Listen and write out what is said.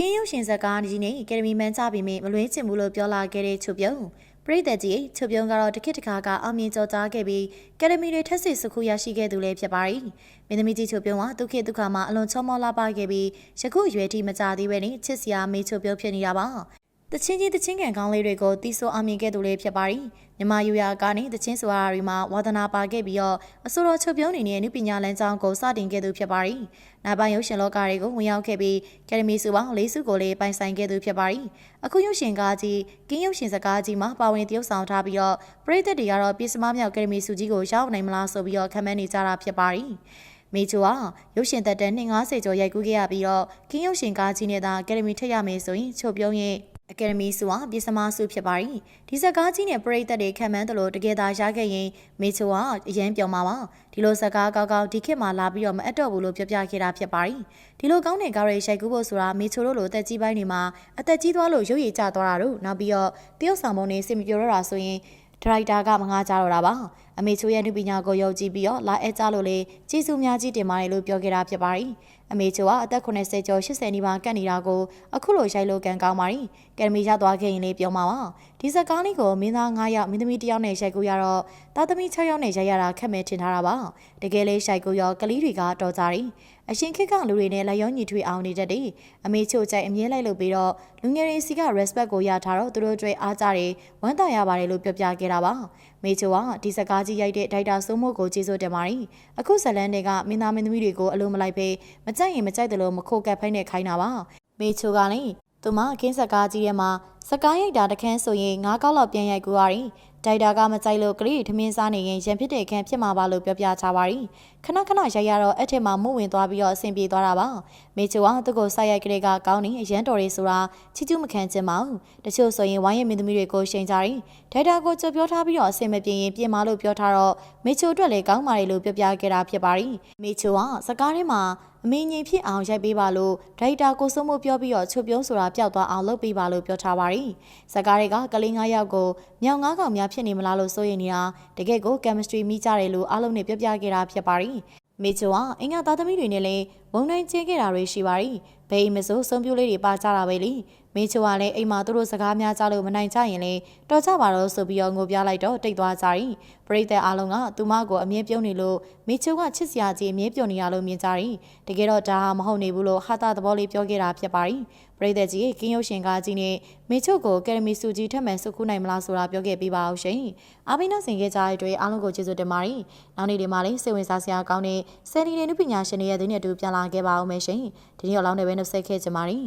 ကင်းရုပ်ရှင်ဇာတ်ကားကြီးနဲ့ကယ်ဒမီမန်ကြပြီမေမလွဲချင်ဘူးလို့ပြောလာခဲ့တဲ့ချုပ်ပြုံးပရိသတ်ကြီးချုပ်ပြုံးကတော့တစ်ခေတ်တစ်ခါကအောင်မြင်ကြော်ကြားခဲ့ပြီးကယ်ဒမီတွေထက်စစ်စခုရရှိခဲ့သူလည်းဖြစ်ပါတယ်။မင်းသမီးကြီးချုပ်ပြုံးကဒုက္ခဒုက္ခမှာအလွန်ချောမောလာပါခဲ့ပြီးယခုရွယ်ထိမကြသေးပဲနဲ့ချစ်စရာမေးချုပ်ပြုံးဖြစ်နေတာပါ။ တချင်းချင်းတချင်းကန်ကောင်းလေးတွေကိုတီးဆိုအောင်မြင်ခဲ့သူလေးဖြစ်ပါတယ်။မြမယူရာကနေတချင်းဆိုရာတွေမှာဝါသနာပါခဲ့ပြီးတော့အစိုးရချုပ်ပြုံးနေတဲ့အမှုပညာလမ်းကြောင်းကိုစတင်ခဲ့သူဖြစ်ပါတယ်။နောက်ပိုင်းရုပ်ရှင်လောကတွေကိုဝင်ရောက်ခဲ့ပြီးကယ်ဒမီစုပေါင်း၄စုကိုလည်းပိုင်ဆိုင်ခဲ့သူဖြစ်ပါတယ်။အခုရုပ်ရှင်ကားကြီးကင်းရုပ်ရှင်စကားကြီးမှာပါဝင်တရုပ်ဆောင်ထားပြီးတော့ပရိသတ်တွေကတော့ပြည်စမမြောက်ကယ်ဒမီစုကြီးကိုရောက်နိုင်မလားဆိုပြီးတော့ခံမှန်းနေကြတာဖြစ်ပါတယ်။မေချိုဟာရုပ်ရှင်သက်တမ်း250ကျော်ရိုက်ကူးခဲ့ရပြီးတော့ကင်းရုပ်ရှင်ကားကြီးနဲ့သာအကယ်ဒမီထက်ရမယ်ဆိုရင်ချုပ်ပြုံးရဲ့ အကယ်ဒမီဆိုတာပြည်စမဆုဖြစ်ပါတယ်ဒီဇက်ကားကြီးနဲ့ပရိသတ်တွေခံမှန်းတယ်လို့တကယ်သာရခဲ့ရင်မေချိုကအရင်ပြောမှာပါဒီလိုဇက်ကားကောက်ကောက်ဒီခေတ်မှာလာပြီးတော့မအပ်တော့ဘူးလို့ပြောပြခဲ့တာဖြစ်ပါတယ်ဒီလိုကောင်းတဲ့ကားတွေရှိုက်ကူးဖို့ဆိုတာမေချိုတို့လိုအသက်ကြီးပိုင်းတွေမှာအသက်ကြီးသွားလို့ရုပ်ရည်ကျသွားတာတို့နောက်ပြီးတော့တရုတ်ဆောင်ပုံတွေစင်မပြောတော့တာဆိုရင်ဒရိုက်တာကမငားကြတော့တာပါ အမေချိုရဲ့နုပညာကိုယုံကြည်ပြီးတော့လာအဲကြလို့လေကျေးဇူးများကြီးတင်ပါတယ်လို့ပြောခဲ့တာဖြစ်ပါတယ်အမေချိုကအသက်80ကျော်80နီးပါးကတ်နေတာကိုအခုလိုရိုက်လို့ကန်ကောင်းပါတယ်ကယ်ဒမီရသွားခဲ့ရင်လေးပြောမှာပါဒီဇက်ကားလေးကိုမင်းသား9ယောက်မင်းသမီး1ယောက်နဲ့ရိုက်ကူရတော့သားသမီး6ယောက်နဲ့ရိုက်ရတာခက်မဲထင်ထားတာပါတကယ်လေးရိုက်ကူရောကလေးတွေကတော်ကြတယ်အရှင်ခေတ်ကလူတွေနဲ့လက်ရောညီထွေအောင်နေတတ်တယ်အမေချိုကြိုက်အမြဲလိုက်လို့ပြီးတော့လူငယ်တွေစီက respect ကိုရထားတော့သူတို့တွေအားကြတယ်ဝမ်းသာရပါတယ်လို့ပြောပြခဲ့တာပါမေချိုကဒီစကားကြီးရိုက်တဲ့ဒိုက်တာစိုးမိုးကိုကျေးဇူးတင်ပါတယ်အခုဇလန်းတွေကမင်းသားမင်းသမီးတွေကိုအလိုမလိုက်ပဲမကြိုက်ရင်မကြိုက်တယ်လို့မခိုးကပ်ဖိုင်းနဲ့ခိုင်းတာပါမေချိုကလည်းသူမကင်းစကားကြီးထဲမှာ စကားရိုက်တာတခန်းဆိုရင်ငါးကောက်လောက်ပြန်ရိုက်ကူရတယ်ဒိုက်တာကမကြိုက်လို့ကလေးထမင်းစားနေရင်ရံဖြစ်တဲ့ခန်းဖြစ်မှာပါလို့ပြောပြချပါရီခဏခဏရိုက်ရတော့အဲ့ထက်မှာမှုဝင်သွားပြီးတော့အဆင်ပြေသွားတာပါမေချိုကသူ့ကိုစိုက်ရိုက်ကလေးကကောင်းနေအရန်တော်ရီဆိုတာချီကျူးမခံချင်ပါဘူးတချို့ဆိုရင်ဝိုင်းရမင်းသမီးတွေကိုရှိန်ကြရီဒိုက်တာကိုကြပြောထားပြီးတော့အဆင်မပြေရင်ပြင်မာလို့ပြောထားတော့မေချိုအတွက်လည်းကောင်းပါတယ်လို့ပြောပြခဲ့တာဖြစ်ပါရီမေချိုကစကားထဲမှာအမေငိမ်ဖြစ်အောင်ရိုက်ပေးပါလို့ဒရိုက်တာကိုစိုးမိုးပြောပြီးတော့ချုပ်ပြုံးဆိုတာပျောက်သွားအောင်လုပ်ပေးပါလို့ပြောထားပါရီဇကားတွေကကလေး9ယောက်ကိုမြောင်9ကောင်များဖြစ်နေမလားလို့စိုးရိမ်နေတာတကယ့်ကို chemistry မိကြတယ်လို့အားလုံးနဲ့ပြောပြခဲ့တာဖြစ်ပါရီမေချိုကအင်္ဂါသားသမီးတွေနဲ့လည်းဝုံတိုင်းချင်းခဲ့တာတွေရှိပါရီဘယ်အိမ်မဆိုဆုံးပြိုးလေးတွေပါကြတာပဲလीမေချိုကလည်းအိမ်မှာသူတို့စကားများကြလို့မနိုင်ကြရင်လေတော်ကြပါတော့ဆိုပြီးတော့ငိုပြလိုက်တော့တိတ်သွားကြရီပရိသတ်အားလုံးကသူမကိုအမြဲပြုံးနေလို့မေချိုကချစ်စရာကြီးအမြဲပြုံးနေရလို့မြင်ကြရီတကယ်တော့ဒါဟာမဟုတ်နေဘူးလို့ဟာတာသဘောလေးပြောခဲ့တာဖြစ်ပါရီပရိသတ်ကြီးကင်းရုပ်ရှင်ကားကြီးနဲ့မေချိုကိုကယ်ဒမီစုကြီးထက်မှန်စုခုနိုင်မလားဆိုတာပြောခဲ့ပေးပါအောင်ရှင်အားပေးနှဆင်ခဲ့ကြတဲ့အတွက်အားလုံးကိုကျေးဇူးတင်ပါတယ်နောက်နေ့ဒီမှာလည်းစိတ်ဝင်စားစရာကောင်းတဲ့ဆယ်ဒီတဲ့နုပညာရှင်တွေရဲ့သတင်းတွေအတူပြန်လာခဲ့ပါအောင်မယ်ရှင်ဒီနေ့တော့လောင်းနေပဲနှုတ်ဆက်ခဲ့ကြပါမယ်